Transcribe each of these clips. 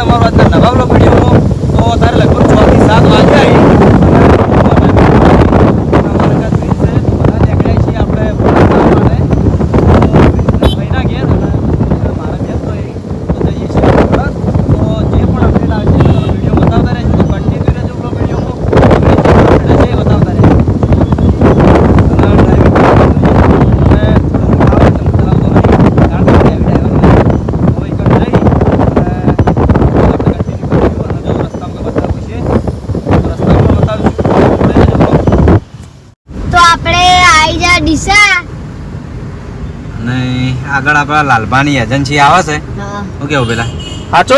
તમારો આજના નવા બ્લોગ વિડીયોમાં તો તારે લગભગ છ થી સાત વાગે આવી ભાઈના ઘેર અને મારા ઘેર તો એ તો જઈએ છીએ બરાબર તો જે પણ અપડેટ આવે છે તમે વીડિયો બતાવતા રહેજો તો કન્ટિન્યુ રહેજો બ્લોગ વિડીયોમાં જે અપડેટ છે એ બતાવતા રહેજો અને ડ્રાઇવિંગ અને થોડું આવે તમે ચલાવતો નહીં કારણ કે heavy driver નહીં. હવે એકણ જઈ અને આપણે continue કરીશું અને જો રસ્તામાં બતાવવું છે તો રસ્તામાં બતાવીશું જોડે રહેજો vlog. તો આપણે આઈ જા ડીસા અને આગળ આપણા લાલભાની એજન્સી આવે છે. શું કેવું પેલા? સાચો?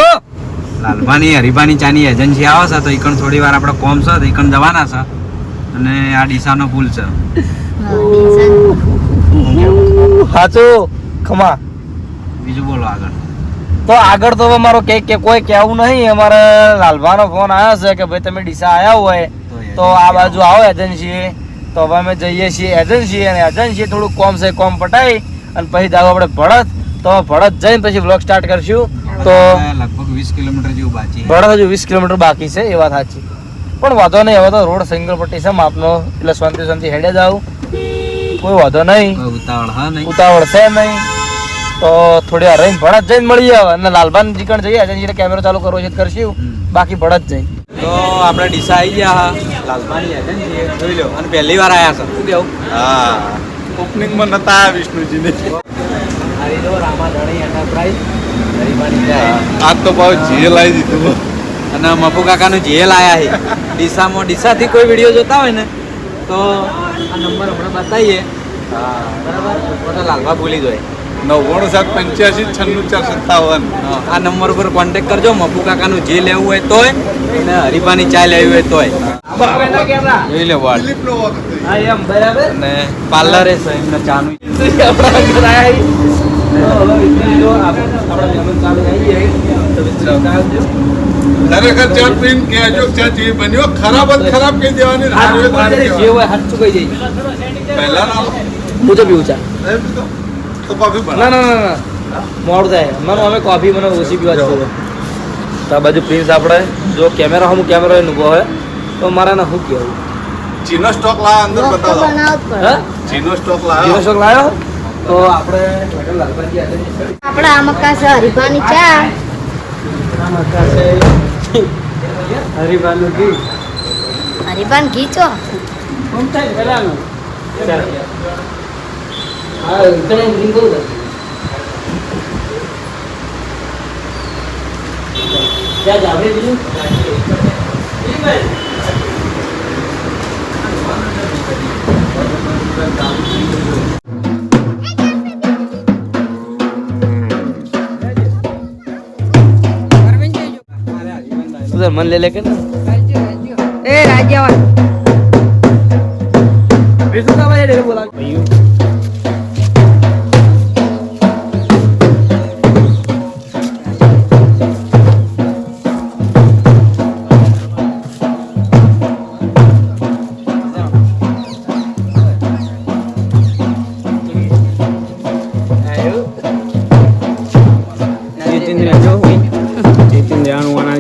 લાલભાની હરીભાની ચાની એજન્સી આવે છે તો એકણ થોડી વાર આપણે કોમ છે તો એકણ જવાના છે. અને આ ડીસાનો પુલ છે. સાચો. ખમા. બીજું બોલો આગળ. તો આગળ તો અમારો કે કે કોઈ કહેવું નહીં અમારે લાલભાનો ફોન આવ્યો છે કે ભાઈ તમે ડીસા આવ્યા હોય તો આ બાજુ આવો. એજન્સીએ. તો હવે અમે જઈએ છીએ એજન્સી અને એજન્સી થોડું કોમ છે કોમ પટાઈ. અને પછી જાવ આપણે ભળત તો ભળત જઈને પછી બ્લોગ સ્ટાર્ટ કરશું. તો લગભગ વીસ કિલોમીટર જેવું બાકી ભળત હજુ વીસ કિલોમીટર બાકી છે એ વાત સાચી. પણ વાંધો નહીં હવે તો રોડ સિંગલ પટ્ટી છે માપનો એટલે શાંતિ શાંતિ હેડે જાવ કોઈ વાંધો નહીં. ઉતાવળ નહીં. ઉતાવળ છે નહીં. તો થોડી વાર રહીને ભળત જઈને મળીએ હવે. અને લાલબાન જીકણ જઈએ એજન્સીને કેમેરો ચાલુ કરવો છે કરશું. બાકી ભળત જઈ તો આપણે ડીસા આવી ગયા હા. એજન્સી જોઈ લો અને પહેલી વાર આવ્યા છે. શું કેવું? હા. ઓપનિંગમાં નતા આવ્યા વિષ્ણુજીને. આ તો ભાવ જેલ આવી દીધું. અને મપુ કાકાનું જેલ આવ્યા છે. ડીસામાં ડીસાથી કોઈ વીડિયો જોતા હોય ને તો આ નંબર હમણાં બતાવીએ. બરાબર? તો લાલવા ભૂલી જોઈએ નવ્વાણું સાત પંચ્યાસી છન્નું ચાર સત્તાવન. આ નંબર ઉપર કોન્ટેક્ટ કરજો. મફુ કાકાનું જે લેવું હોય તોય અને હરીફાની ચા લેવી હોય તોય. જોઈ લે વાળ દિલીપનો વખત હા એમ બરાબર અને પાર્લરે છે એમને ચાનું આપણા ઘર આયા તો હવે વિચારી લો આપ- આપણા મહેમાન ચાલુ આવી જાય તો વિચારી આવજો. ખરેખર ચા પીને કહેજો કે ચા જે બન્યો ખરાબ જ ખરાબ કહી દેવાની ને હાથ સારું ઉપર જ જે કહેવાનું. હોય હાથ ચૂકાઈ જાય પહેલા ના હું તો પીવું ચા એમ તો તો કોફી ના બના ના ના ના મોડું થાય મને અમે કોફી મને ઓછી પીવા જવું તો આ બાજુ પ્રિન્સ આપણે જો કેમેરા હમ કેમેરો એનું હોય તો મારાને ના શું કહેવું? ચીનો સ્ટોક લાવ્યા અંદર બતાવો. હા? ચીનો સ્ટોક જીરો ચીનો સ્ટોક લાવ્યો તો આપણે. આપણે આ મક્કા છે હરિભાની ચા. હરીબાનું ઘી. હરીફાન ઘીચો કોણ થાય ને હા ઉતરે એમ ઘી બહુ થાય. ત્યાં જ આપણે બીજું सर मन ले लेके ना ए राजा विष्णु का भाई बोला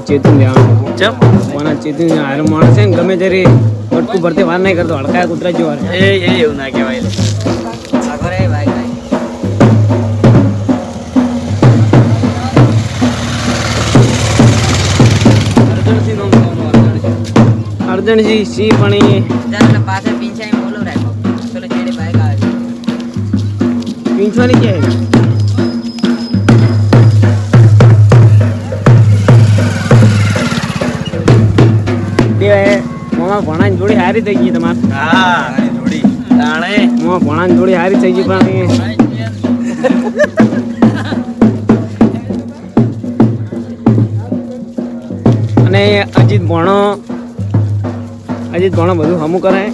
ચેતન લેવાનું. ચમ? વાના ચેતન હારે માણસ છે ને ગમે ત્યારે વટકું ભરતે વાર નહીં કરતો હડકાય કૂતરા જેવા. એ એ એવું ના કહેવાય અર્જણજી સી પણ એ પીંછવાની ક્યાં હારી થઈ ગઈ તમારે. જોડી તાણે જોડી હારી થઈ ગઈ પણ અને અજીત ભણો અજીત ભણો બધું હમું કરે.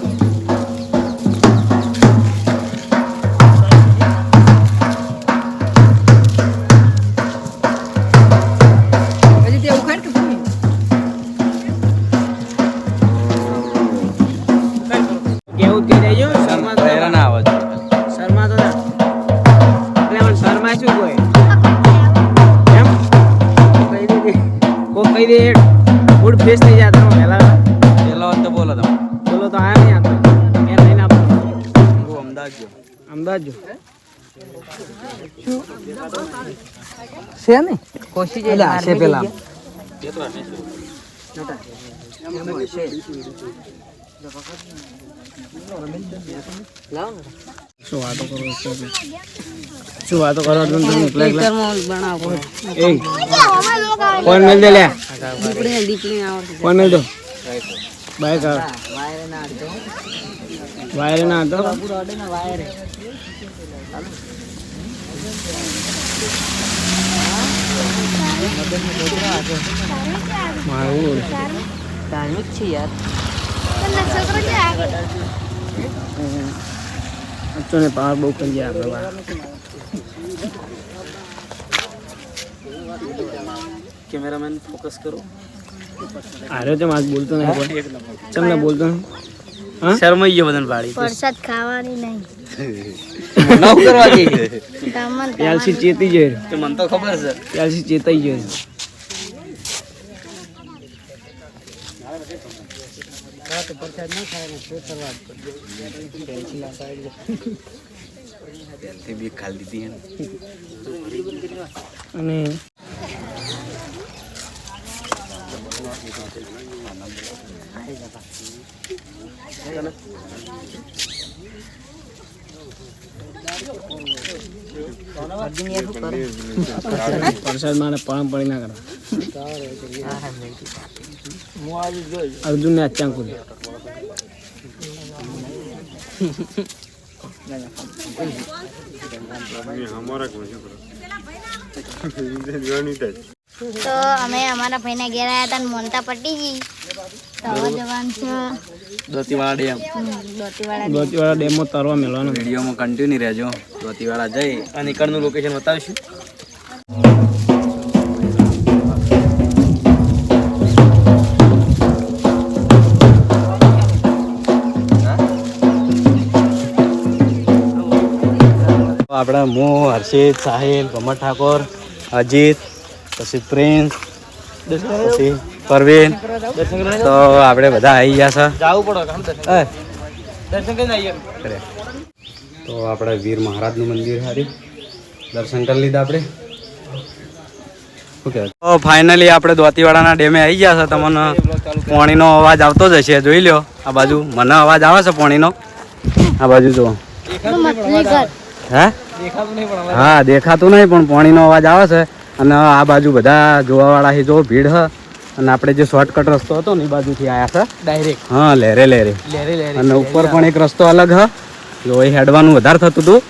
કહી દીધી બેસ થઈ જાય તમે પહેલા. વાત તો બોલો તમે. બોલો તો આયા નહીં આપણે મેં લઈને આપો હું અમદાવાદ જો અમદાવાદ જો. છે ને? કોશી એટલે છે પેલા. શું વાતો કરો છો? શું વાતો કરો છો? તમે એકલા એકલા એ. ફોન મેલ દે લે. ફોન મેલ દો. બાય કા વાયર ના હતો મારું. અચ્છો ને પાવર બહુ કરી જાય આપણે વાર કેમેરામેન ફોકસ કરો આર્યો છે આજ બોલતો નહીં કોઈ ચમ ને બોલતો નહીં હા શરમાઈ ગયો બદન પાડી વરસાદ ખાવાની નહીં નવ કરવા દે સામાન ત્યારથી ચેતી જઈ તો મને તો ખબર છે ત્યારથી ચેતાઈ જઈ તે બી ખાલી દીધી અને વરસાદ મારે પડી ના કરવા અર્જુન ને અચ્ચાં કુરી તો અમે અમારા ભાઈના ઘેર આવ્યા હતા મોનતા પટી ગઈ. તો હવે જવાનું છે. દોતીવાળા ડેમ. દોતીવાળા દોતીવાળા ડેમમાં તરવા મેળવાનો. વિડીયોમાં કન્ટિન્યુ રહેજો. ધોતીવાળા જઈ અને નીકળનું લોકેશન બતાવીશું. આપણે હું હર્ષિત સાહિલ ભમર ઠાકોર અજીત પછી પ્રિન્સ પછી પરવીન. તો આપણે બધા આવી ગયા છે. તો આપણે વીર મહારાજનું મંદિર હારી. દર્શન કરી લીધા આપણે. તો ફાઇનલી આપણે દોતીવાડાના ડેમે આવી ગયા છે. તમને પોણીનો અવાજ આવતો જ હશે જોઈ લ્યો. આ બાજુ મને અવાજ આવે છે પોણીનો. આ બાજુ જુઓ. હે? હા દેખાતું નહીં પણ પાણીનો અવાજ આવે છે. અને આ બાજુ બધા જોવાવાળા છે જો ભીડ હ. અને આપણે જે શોર્ટકટ રસ્તો હતો ને એ બાજુથી આવ્યા છે. ડાયરેક્ટ હા લેરે લેરે. અને ઉપર પણ એક રસ્તો અલગ હ. જો એ હેડવાનું વધારે થતું હતું.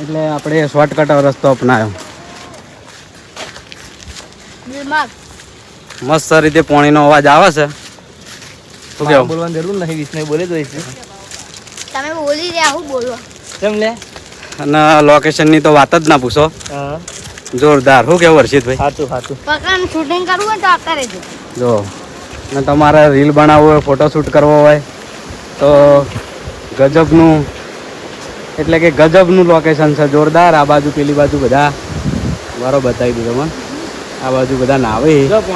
એટલે આપણે શોર્ટકટ રસ્તો અપનાવ્યો મસ્ત રીતે પાણીનો અવાજ આવે છે. શું કેવું? બોલવાની જરૂર નહીં વિષ્ણુ બોલે તો તમે બોલી રહ્યા હું બોલો કેમ લે? અને લોકેશનની તો વાત જ ના પૂછો. જોરદાર. શું કેવું હર્ષિતભાઈ સાચું શૂટિંગ કરવું હોય તો આવતા રહેજો જો. ને તમારે રીલ બનાવવું હોય ફોટોશૂટ કરવો હોય તો ગજબનું એટલે કે ગજબનું લોકેશન છે. જોરદાર. આ બાજુ પેલી બાજુ બધા. મારો બતાવી દીધો મને આ બાજુ બધા નાવે. આવે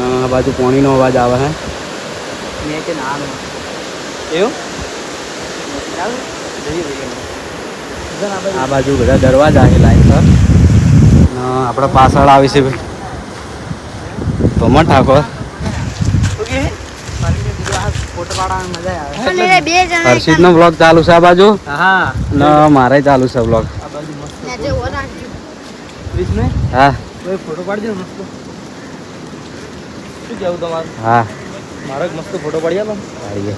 આ બાજુ પાણીનો અવાજ આવે હે. મેં કે ના એવું? આ બાજુ બધા દરવાજા છે લાઈન પર. આપણે પાછળ આવી છે ભમણ ઠાકોર. હર્ષિત પાડવાની મજા આવે અને એ બે જણા હર્ષિતનો બ્લોગ ચાલુ છે આ બાજુ? હા. ને મારે ચાલુ છે બ્લોગ ને હા. કોઈ ફોટો પાડજો મસ્ત. શું કેવું હા. મારો મસ્ત ફોટો પાડી આપો પાડીએ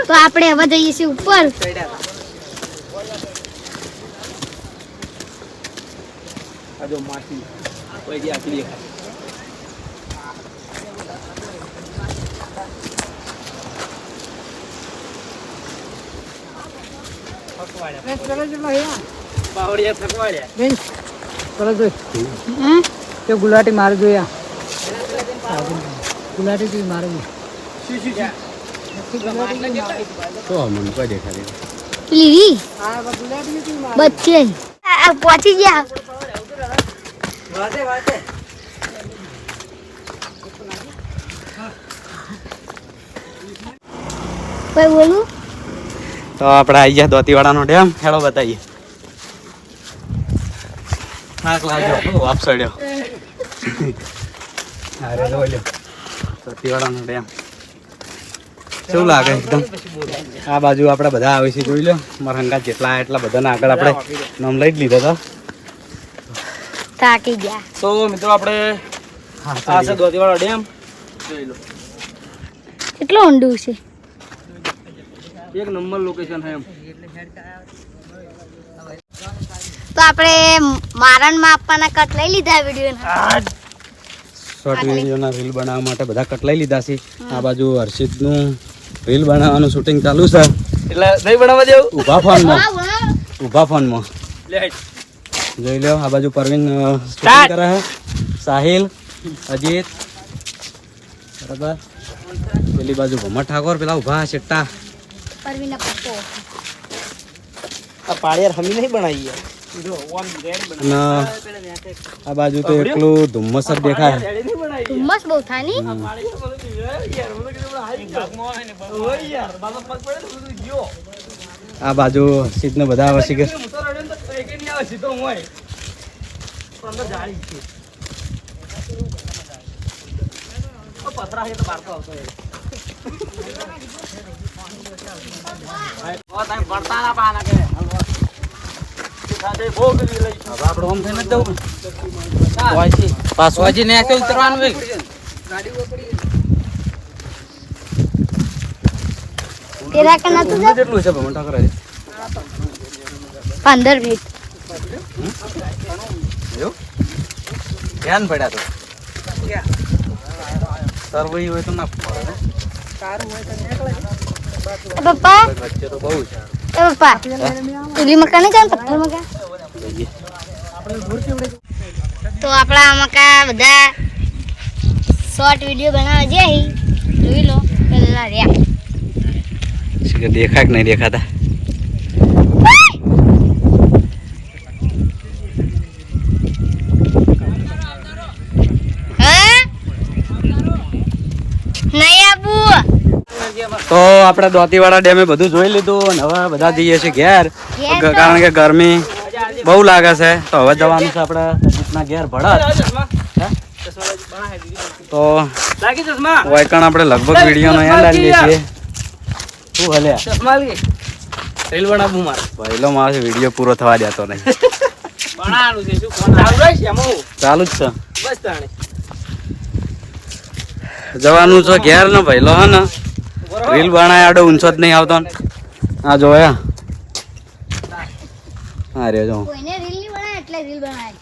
તો આપણે હવે જઈએ છીએ ઉપર. ગુલાટી મારે જોયા ગુલાટી તું મારે શું શું તો મને કોઈ દેખાતી લીલી? બચ્ચે. આ પહોંચી ગયા. કોઈ બોલું? તો આપણે આવી ગયા દોતીવાડાનો ડેમ. હેડો બતાવીએ નાક લાગ્યો. વાપ સડ્યો અરે જો લ્યો ડેમ. શું લાગે એકદમ? આ બાજુ આપણે બધા આવે છે જોઈ લો. મારા જેટલા એટલા બધાના આગળ આપણે નામ લઈ જ લીધા હતા. થાકી ગયા. તો મિત્રો આપણે આ છે દોતીવાળા ડેમ. જોઈ લો. કેટલું ઊંડું છે? એક નંબર લોકેશન છે એમ. તો આપણે મારણમાં આપવાના કટ લઈ લીધા વીડિયો શોર્ટ વિડીયોના રીલ બનાવવા માટે બધા કટ લઈ લીધા છે. આ બાજુ હર્ષિતનું રીલ બનાવવાનું શૂટિંગ ચાલુ છે. એટલે નહીં બનાવવા જેવું? ઊભા ફોનમાં. ઊભા ફોનમાં. જોઈ લો આ બાજુ પરવીન શૂટિંગ કરે છે. સાહિલ અજીત બરાબર. પેલી બાજુ ભમર ઠાકોર પેલા ઊભા ચિટ્ટા પરવીન પપ્પો. આ પાળિયાર હમી નહીં બનાવી અને આ બાજુ તો એટલું ધુમ્મસ જ દેખાય. ધુમ્મસ બહુ થાયની આ બાજુ હર્ષિતને બધા આવે છે કે? પાછું હજી ને ઉતરવાનું તેરા કે નતું જતું? કેટલું છે ભમર ઠાકોર હજી? પંદર મિનિટ એવું ધ્યાન પડ્યા તો સરવઈ હોય તો ના પડે એ પપ્પા વચ્ચે તો બહુ છે તો આપણા મકા બધા શોર્ટ વીડિયો બનાવે જઈ જોઈ લો પેલા રહ્યા. કે નહીં દેખાતા હા નહીં આપવું તો આપણે દોતીવાડા ડેમે બધું જોઈ લીધું અને હવે બધા જઈએ છીએ ઘેર. કારણ કે ગરમી બહુ લાગે છે. તો હવે જવાનું છે આપણે અજીતના ઘેર ભડત તો લાગી વાયકણ આપણે લગભગ વિડીયોનો એન્ડ લઈએ છીએ. શું મારે. પહેલો માણસ વીડિયો પૂરો થવા દેતો નહીં. ચાલુ જ છે. જવાનું છે ઘેર ને પહેલો હે ને. રીલ બનાય આડો ઊંચો જ નહીં આવતો. આ જોયા હા રે જો કોઈને રીલ નહીં બનાય એટલે રીલ બનાય.